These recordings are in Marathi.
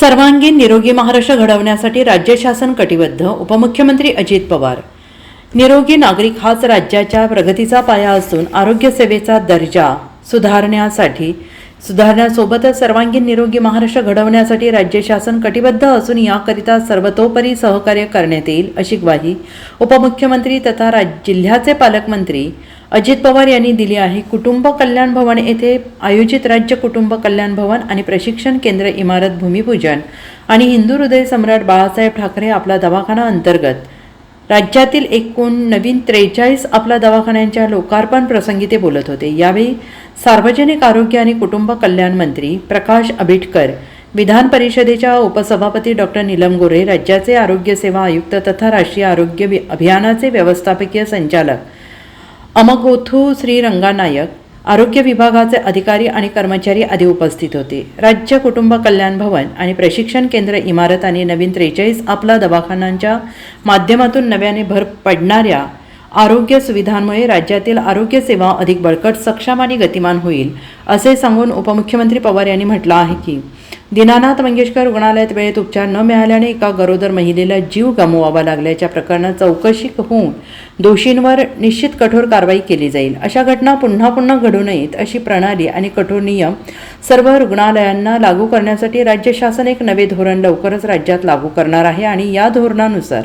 सर्वांगीण निरोगी महाराष्ट्र घडवण्यासाठी राज्य शासन कटिबद्ध उपमुख्यमंत्री अजित पवार. निरोगी नागरिक हाच राज्याच्या प्रगतीचा पाया असून आरोग्यसेवेचा दर्जा सुधारण्यासाठी सुधारण्यासोबतच सर्वांगीण निरोगी महाराष्ट्र घडवण्यासाठी राज्य शासन कटिबद्ध असून याकरिता सर्वतोपरी सहकार्य करण्यात येईल अशी ग्वाही उपमुख्यमंत्री तथा राज जिल्ह्याचे पालकमंत्री अजित पवार यांनी दिली आहे कुटुंब कल्याण भवन येथे आयोजित राज्य कुटुंब कल्याण भवन आणि प्रशिक्षण केंद्र इमारत भूमिपूजन आणि हिंदू हृदय सम्राट बाळासाहेब ठाकरे आपला दवाखाना अंतर्गत. राज्यातील एकूण नवीन त्रेचाळीस आपला दवाखान्यांच्या लोकार्पण प्रसंगी ते बोलत होते. यावेळी सार्वजनिक आरोग्य आणि कुटुंब कल्याण मंत्री प्रकाश आंबेडकर विधान परिषदेच्या उपसभापती डॉक्टर नीलम गोरे राज्याचे आरोग्य सेवा आयुक्त तथा राष्ट्रीय आरोग्य वि- अभियानाचे व्यवस्थापकीय संचालक अमगोथू श्री रंगानायक आरोग्य विभागाचे अधिकारी आणि कर्मचारी आदी उपस्थित होते. राज्य कुटुंब कल्याण भवन आणि प्रशिक्षण केंद्र इमारत आणि नवीन त्रेचाळीस आपला दवाखान्यांच्या माध्यमातून नव्याने भर पडणाऱ्या आरोग्य सुविधांमुळे राज्यातील आरोग्य सेवा अधिक बळकट सक्षम आणि गतिमान होईल असे सांगून उपमुख्यमंत्री पवार यांनी म्हटलं आहे की दीनानाथ मंगेशकर रुग्णालयात वेळेत उपचार न मिळाल्याने एका गरोदर महिलेला जीव गमवावा लागल्याच्या प्रकरणात चौकशी होऊन दोषींवर निश्चित कठोर कारवाई केली जाईल. अशा घटना पुन्हा पुन्हा घडू नयेत अशी प्रणाली आणि कठोर नियम सर्व रुग्णालयांना लागू करण्यासाठी राज्य शासन एक नवे धोरण लवकरच राज्यात लागू करणार आहे आणि या धोरणानुसार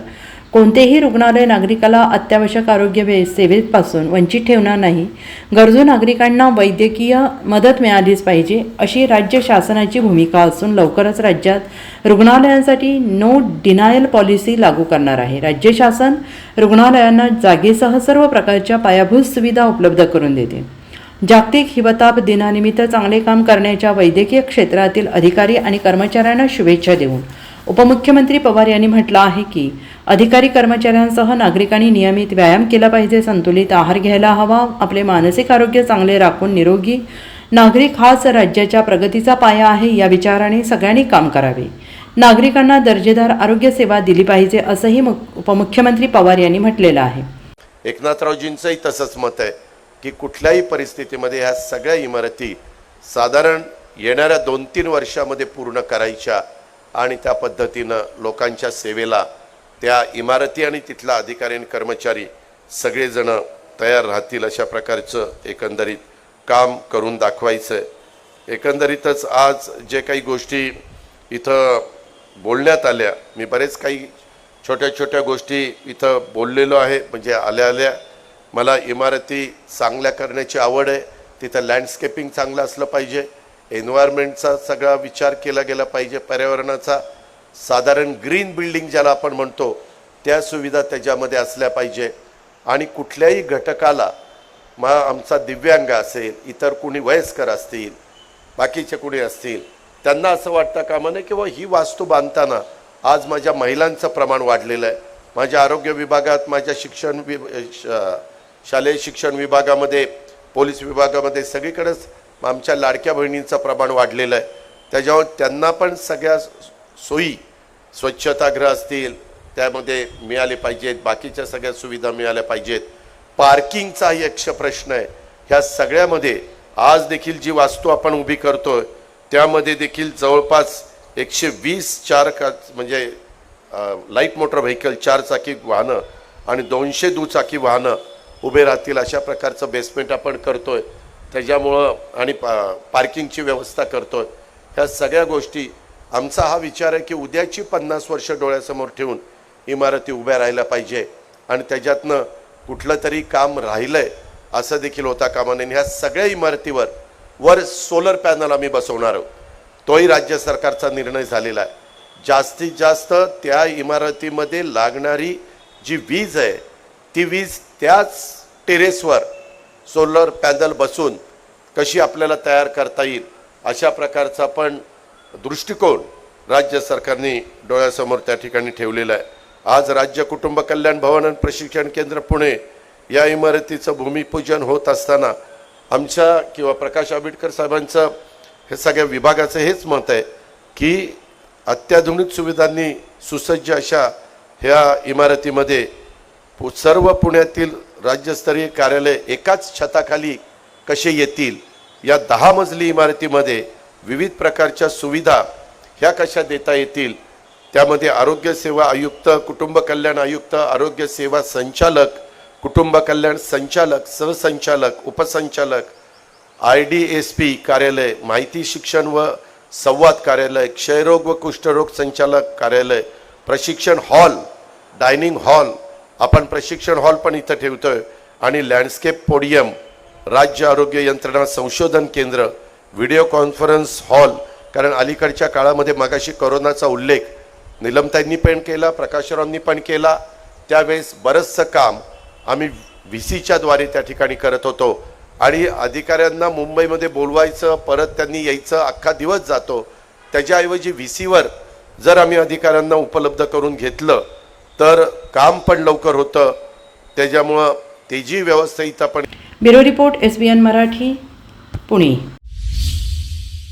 कोणतेही रुग्णालय नागरिकाला अत्यावश्यक आरोग्य वे सेवेपासून वंचित ठेवणार नाही. गरजू नागरिकांना वैद्यकीय मदत मिळालीच पाहिजे अशी राज्य शासनाची भूमिका असून लवकरच राज्यात रुग्णालयांसाठी नो डिनायल पॉलिसी लागू करणार आहे. राज्य शासन रुग्णालयांना जागेसह सर्व प्रकारच्या पायाभूत सुविधा उपलब्ध करून देते. जागतिक हिवताप दिनानिमित्त चांगले काम करण्याच्या वैद्यकीय क्षेत्रातील अधिकारी आणि कर्मचाऱ्यांना शुभेच्छा देऊन उपमुख्यमंत्री पवार यांनी म्हटलं आहे की अधिकारी कर्मचाऱ्यांसह नागरिकांनी नियमित व्यायाम केला पाहिजे संतुलित आहार घ्यायला हवा आपले मानसिक आरोग्य चांगले राखून निरोगी नागरिक हाच राज्याच्या प्रगतीचा पाया आहे या विचाराने सगळ्यांनी काम करावे. नागरिकांना दर्जेदार आरोग्य सेवा दिली पाहिजे असंही उपमुख्यमंत्री पवार यांनी म्हटलेलं आहे. एकनाथरावजींचंही तसंच मत आहे की कुठल्याही परिस्थितीमध्ये ह्या सगळ्या इमारती साधारण येणाऱ्या दोन तीन वर्षामध्ये पूर्ण करायच्या आणि त्या पद्धतीनं लोकांच्या सेवेला त्या इमारती आणि तिथला अधिकारी आणि कर्मचारी सगळेजण तयार राहतील अशा प्रकारचं एकंदरीत काम करून दाखवायचं आहे एकंदरीतच आज जे काही गोष्टी इथं बोलण्यात आल्या मी बरेच काही छोट्या छोट्या गोष्टी इथं बोललेलो आहे म्हणजे आल्या आल्या. मला इमारती चांगल्या करण्याची आवड आहे तिथं लँडस्केपिंग चांगलं असलं पाहिजे. एन्व्हायरमेंटचा सगळा विचार केला गेला पाहिजे. पर्यावरणाचा साधारण ग्रीन बिल्डिंग ज्याला आपण म्हणतो त्या सुविधा त्याच्यामध्ये असल्या पाहिजे. आणि कुठल्याही घटकाला मग आमचा दिव्यांग असेल इतर कुणी वयस्कर असतील बाकीचे कुणी असतील त्यांना असं वाटतं कामा नये किंवा ही वास्तू बांधताना आज माझ्या महिलांचं प्रमाण वाढलेलं आहे. माझ्या आरोग्य विभागात माझ्या शिक्षण वि श- शालेय शिक्षण विभागामध्ये पोलीस विभागामध्ये सगळीकडेच आमच्या लाडक्या बहिणींचं प्रमाण वाढलेलं आहे. त्याच्यावर त्यांना पण सगळ्या सोयी स्वच्छतागृह असतील त्यामध्ये मिळाले पाहिजेत बाकीच्या सगळ्या सुविधा मिळाल्या पाहिजेत. पार्किंगचाही यक्ष प्रश्न आहे. ह्या सगळ्यामध्ये आज देखील जी वास्तू आपण उभी करतोय त्यामध्ये देखील जवळपास एकशे वीस चार का म्हणजे लाइट मोटर व्हेकल चार चाकी वाहनं आणि दोनशे दुचाकी वाहनं उभे राहतील अशा प्रकारचं बेसमेंट आपण करतोय. त्याच्यामुळं आणि पा पार्किंगची व्यवस्था करतोय. ह्या सगळ्या गोष्टी आमचा हा विचार आहे की उद्याची पन्नास वर्ष डोळ्यासमोर ठेवून इमारती उभ्या राहिल्या पाहिजे आणि त्याच्यातनं कुठलं तरी काम राहिलं आहे असं देखील होता कामा नये. ह्या सगळ्या इमारतीवर वर सोलर पॅनल आम्ही बसवणार आहोत. तोही राज्य सरकारचा निर्णय झालेला आहे. जास्तीत जास्त त्या इमारतीमध्ये लागणारी जी वीज आहे ती वीज त्याच टेरेसवर सोलर पॅनल बसून कशी आपल्याला तयार करता येईल अशा प्रकारचा पण दृष्टिकोन राज्य सरकारने डोळ्यासमोर त्या ठिकाणी ठेवलेला आहे. आज राज्य कुटुंब कल्याण भवन आणि प्रशिक्षण केंद्र पुणे या इमारतीचं भूमिपूजन होत असताना आमच्या किंवा प्रकाश आंबेडकर साहेबांचं हे सगळ्या विभागाचं हेच मत आहे की अत्याधुनिक सुविधांनी सुसज्ज अशा ह्या इमारतीमध्ये सर्व पुण्यातील राज्यस्तरीय कार्यालय एकाच छताखाली कसे येतील? या दहा मजली इमारतीमध्ये विविध प्रकारच्या सुविधा ह्या कशा देता येतील? त्यामध्ये आरोग्य सेवा आयुक्त कुटुंब कल्याण आयुक्त आरोग्य सेवा संचालक कुटुंब कल्याण संचालक सहसंचालक उपसंचालक आय डी एस पी कार्यालय माहिती शिक्षण व संवाद कार्यालय क्षयरोग व कुष्ठरोग संचालक कार्यालय प्रशिक्षण हॉल डायनिंग हॉल आपण प्रशिक्षण हॉल पण इथं ठेवतोय. आणि लँडस्केप पोडियम राज्य आरोग्य यंत्रणा संशोधन केंद्र व्हिडिओ कॉन्फरन्स हॉल कारण अलीकडच्या काळामध्ये मगाशी करोनाचा उल्लेख निलमताईंनी पण केला प्रकाशरावांनी पण केला. त्यावेळेस बरंचसं काम आम्ही व्ही सीच्या द्वारे त्या ठिकाणी करत होतो. आणि अधिकाऱ्यांना मुंबईमध्ये बोलवायचं परत त्यांनी यायचं अख्खा दिवस जातो. त्याच्याऐवजी व्ही सीवर जर आम्ही अधिकाऱ्यांना उपलब्ध करून घेतलं तर काम पण लवकर होतं. त्याच्यामुळं त्याची व्यवस्था इथं पण bureau report S B N Marathi Pune.